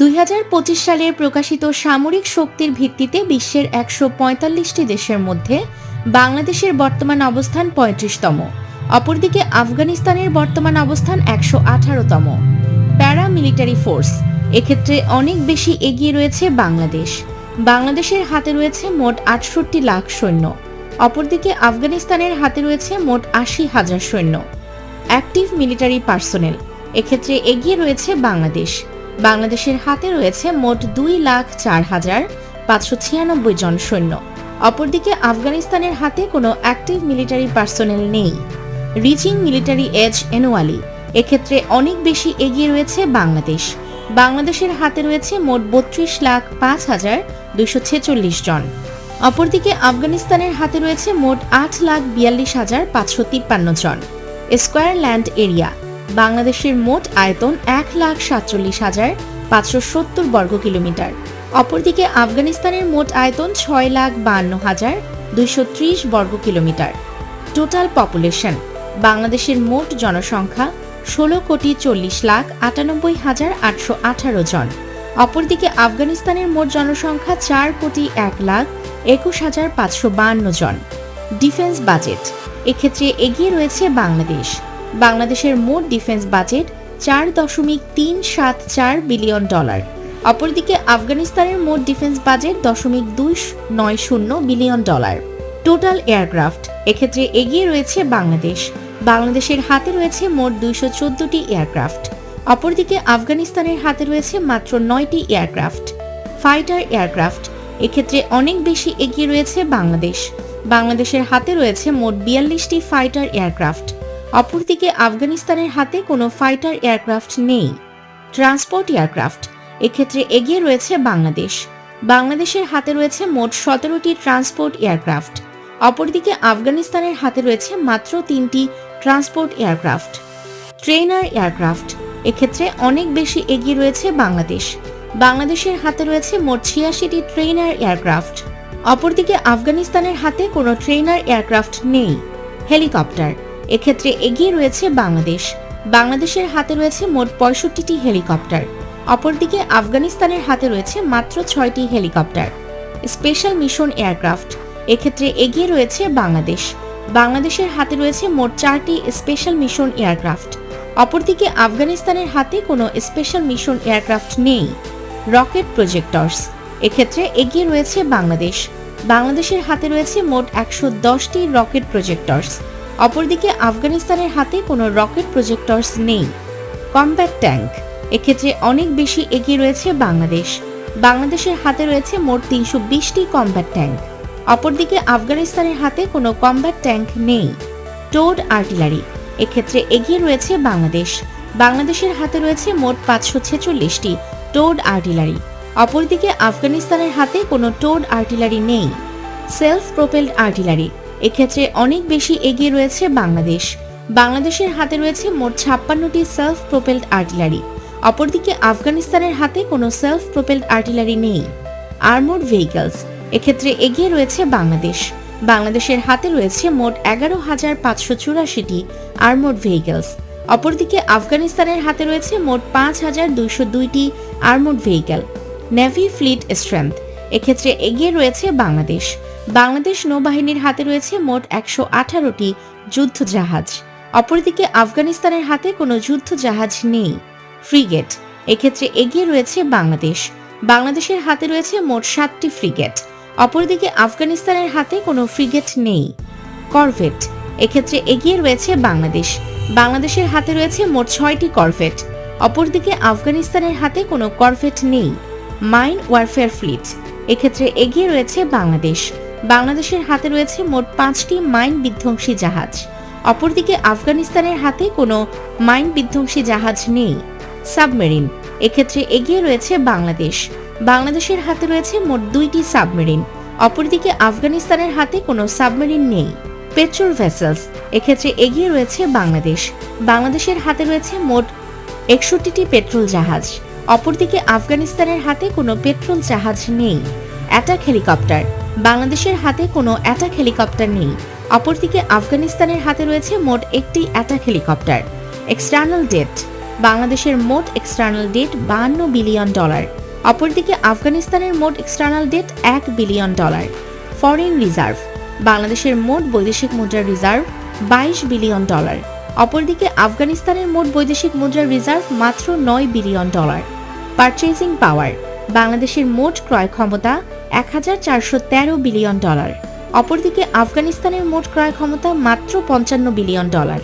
দুই হাজার পঁচিশ সালে প্রকাশিত সামরিক শক্তির ভিত্তিতে বিশ্বের একশো পঁয়তাল্লিশটি দেশের মধ্যে বাংলাদেশের বর্তমান অবস্থান পঁয়ত্রিশতম। অপরদিকে আফগানিস্তানের বর্তমান অবস্থান একশো আঠারোতম। প্যারামিলিটারি ফোর্স, এক্ষেত্রে অনেক বেশি এগিয়ে রয়েছে বাংলাদেশ। বাংলাদেশের হাতে রয়েছে মোট আটষট্টি লাখ সৈন্য। অপরদিকে আফগানিস্তানের হাতে রয়েছে মোট আশি হাজার সৈন্য। অ্যাক্টিভ মিলিটারি পার্সোনেল, এক্ষেত্রে এগিয়ে রয়েছে বাংলাদেশ। বাংলাদেশের হাতে রয়েছে মোট দুই লাখ চার হাজার পাঁচশো ছিয়ানব্বই জন সৈন্য। অপরদিকে আফগানিস্তানের হাতে কোনো অ্যাক্টিভ মিলিটারি পার্সোনেল নেই। রিচিং মিলিটারি এজ এনুয়ালি এক্ষেত্রে অনেক বেশি এগিয়ে রয়েছে বাংলাদেশ। বাংলাদেশের হাতে রয়েছে মোট বত্রিশ লাখ পাঁচ হাজার দুইশো ছেচল্লিশ জন। অপরদিকে আফগানিস্তানের হাতে রয়েছে মোট আট লাখ বিয়াল্লিশ হাজার পাঁচশো তিপ্পান্ন জন। Square land area. বাংলাদেশের মোট আয়তন এক লাখ সাতচল্লিশ হাজার পাঁচশো সত্তর বর্গ কিলোমিটার। অপরদিকে আফগানিস্তানের মোট আয়তন ছয় লাখ বান্ন হাজার দুইশো ত্রিশ বর্গ কিলোমিটার। টোটাল পপুলেশন বাংলাদেশের মোট জনসংখ্যা ষোলো কোটি চল্লিশ লাখ আটানব্বই হাজার আটশো আঠারো জন। অপরদিকে আফগানিস্তানের মোট জনসংখ্যা চার কোটি এক লাখ একুশ হাজার পাঁচশো বান্ন জন। ডিফেন্স বাজেট এক্ষেত্রে এগিয়ে রয়েছে বাংলাদেশ। বাংলাদেশের মোট ডিফেন্স বাজেট চার দশমিক তিন সাত চার বিলিয়ন ডলার। অপরদিকে আফগানিস্তানের মোট ডিফেন্স বাজেট দশমিক দুই নয় শূন্য বিলিয়ন ডলার। টোটাল এয়ারক্রাফট, এক্ষেত্রে এগিয়ে রয়েছে বাংলাদেশ। বাংলাদেশের হাতে রয়েছে মোট দুইশো চোদ্দটি এয়ারক্রাফট। অপরদিকে আফগানিস্তানের হাতে রয়েছে মাত্র নয়টি এয়ারক্রাফট। ফাইটার এয়ারক্রাফট, এক্ষেত্রে অনেক বেশি এগিয়ে রয়েছে বাংলাদেশ। বাংলাদেশের হাতে রয়েছে মোট বিয়াল্লিশটি ফাইটার এয়ারক্রাফট। অপরদিকে আফগানিস্তানের হাতে কোনো ফাইটার এয়ারক্রাফট নেই। Transport aircraft. এক্ষেত্রে এগিয়ে রয়েছে বাংলাদেশ। বাংলাদেশের হাতে রয়েছে মোট সতেরোটি ট্রান্সপোর্ট এয়ারক্রাফট। অপরদিকে আফগানিস্তানের হাতে রয়েছে মাত্র তিনটি ট্রান্সপোর্ট এয়ারক্রাফট। Trainer aircraft. এক্ষেত্রে অনেক বেশি এগিয়ে রয়েছে বাংলাদেশ। বাংলাদেশের হাতে রয়েছে মোট ছিয়াশিটি ট্রেনার এয়ারক্রাফট। অপরদিকে আফগানিস্তানের হাতে কোনো ট্রেনার এয়ারক্রাফট নেই। হেলিকপ্টার। এক্ষেত্রে এগিয়ে রয়েছে বাংলাদেশ। বাংলাদেশের হাতে রয়েছে মোট পঁয়ষট্টিটি হেলিকপ্টার। অপরদিকে আফগানিস্তানের হাতে রয়েছে মাত্র ছয়টি হেলিকপ্টার। Special mission aircraft. এক্ষেত্রে এগিয়ে রয়েছে বাংলাদেশ। বাংলাদেশের হাতে রয়েছে মোট চারটি স্পেশাল মিশন এয়ারক্রাফট। অপরদিকে আফগানিস্তানের হাতে কোনো স্পেশাল মিশন এয়ারক্রাফট নেই। Rocket projectors. এক্ষেত্রে এগিয়ে রয়েছে বাংলাদেশ। বাংলাদেশের হাতে রয়েছে মোট একশো দশটি রকেট প্রজেক্টরস। অপরদিকে আফগানিস্তানের হাতে কোনো রকেট প্রজেক্টরস নেই। Combat tank. এক্ষেত্রে অনেক বেশি এগিয়ে রয়েছে বাংলাদেশ। বাংলাদেশের হাতে রয়েছে মোট তিনশো বিশটি কম্ব্যাট ট্যাঙ্ক। অপরদিকে আফগানিস্তানের হাতে কোনো কম্ব্যাট ট্যাঙ্ক নেই। Towed artillery. এক্ষেত্রে এগিয়ে রয়েছে বাংলাদেশ। বাংলাদেশের হাতে রয়েছে মোট পাঁচশো ছেচল্লিশটি টোড আর্টিলারি। অপরদিকে আফগানিস্তানের হাতে কোনো টোড আর্টিলারি নেই। Self propelled artillery. এক্ষেত্রে অনেক বেশি এগিয়ে রয়েছে বাংলাদেশ। বাংলাদেশের হাতে রয়েছে মোট ছাপ্পান্নটি সেলফ প্রোপেলড আর্টিলারি অপরদিকে আফগানিস্তানের হাতে কোনো সেলফ প্রোপেলড আর্টিলারি নেই। আর্মোড ভেহিকলস এক্ষেত্রে এগিয়ে রয়েছে বাংলাদেশ। বাংলাদেশের হাতে রয়েছে মোট এগারো হাজার পাঁচশো চুরাশিটি আর্মোড ভেহিকলস অপরদিকে আফগানিস্তানের হাতে রয়েছে মোট পাঁচ হাজার দুইশো দুইটি armoured vehicle navy fleet strength এক্ষেত্রে এগিয়ে রয়েছে বাংলাদেশ। বাংলাদেশ নৌবাহিনীর হাতে রয়েছে মোট একশো আঠারোটি যুদ্ধ জাহাজ অপরদিকে আফগানিস্তানের হাতে কোনো যুদ্ধ জাহাজ নেই। ফ্রিগেট, এক্ষেত্রে এগিয়ে রয়েছে বাংলাদেশ। বাংলাদেশের হাতে রয়েছে মোট সাতটি ফ্রিগেট। অপরদিকে আফগানিস্তানের হাতে কোনো ফ্রিগেট নেই। করভেট, এক্ষেত্রে এগিয়ে রয়েছে বাংলাদেশ। বাংলাদেশের হাতে রয়েছে মোট ছয়টি করভেট। অপরদিকে আফগানিস্তানের হাতে কোনো করভেট নেই। মাইন ওয়ারফেয়ার ফ্লিট, এক্ষেত্রে এগিয়ে রয়েছে বাংলাদেশ। বাংলাদেশের হাতে রয়েছে মোট পাঁচটি মাইন বিধ্বংসী জাহাজ। অপরদিকে আফগানিস্তানের হাতে কোনো মাইন বিধ্বংসী জাহাজ নেই। সাবমেরিন। এক্ষেত্রে এগিয়ে রয়েছে বাংলাদেশ। বাংলাদেশের হাতে রয়েছে মোট দুইটি সাবমেরিন। অপরদিকে আফগানিস্তানের হাতে কোনো সাবমেরিন নেই। Patrol vessels. এক্ষেত্রে এগিয়ে রয়েছে বাংলাদেশ। বাংলাদেশের হাতে রয়েছে মোট একষট্টিটি পেট্রোল জাহাজ। অপরদিকে আফগানিস্তানের হাতে কোনো পেট্রোল জাহাজ নেই। Attack helicopter. বাংলাদেশের হাতে কোনো অ্যাটাক হেলিকপ্টার নেই। অপরদিকে আফগানিস্তানের হাতে রয়েছে মোট একটি অ্যাটাক হেলিকপ্টার এক্সটার্নাল ডেট বাংলাদেশের মোট এক্সটার্নাল ডেট বাহান্ন বিলিয়ন ডলার অপরদিকে আফগানিস্তানের মোট এক্সটার্নাল ডেট এক বিলিয়ন ডলার ফরেন রিজার্ভ বাংলাদেশের মোট বৈদেশিক মুদ্রার রিজার্ভ বাইশ বিলিয়ন ডলার অপরদিকে আফগানিস্তানের মোট বৈদেশিক মুদ্রার রিজার্ভ মাত্র নয় বিলিয়ন ডলার পারচেজিং পাওয়ার বাংলাদেশের মোট ক্রয় ক্ষমতা এক হাজার চারশো তেরো বিলিয়ন ডলার। অপরদিকে আফগানিস্তানের মোট ক্রয় ক্ষমতা মাত্র পঞ্চান্ন বিলিয়ন ডলার।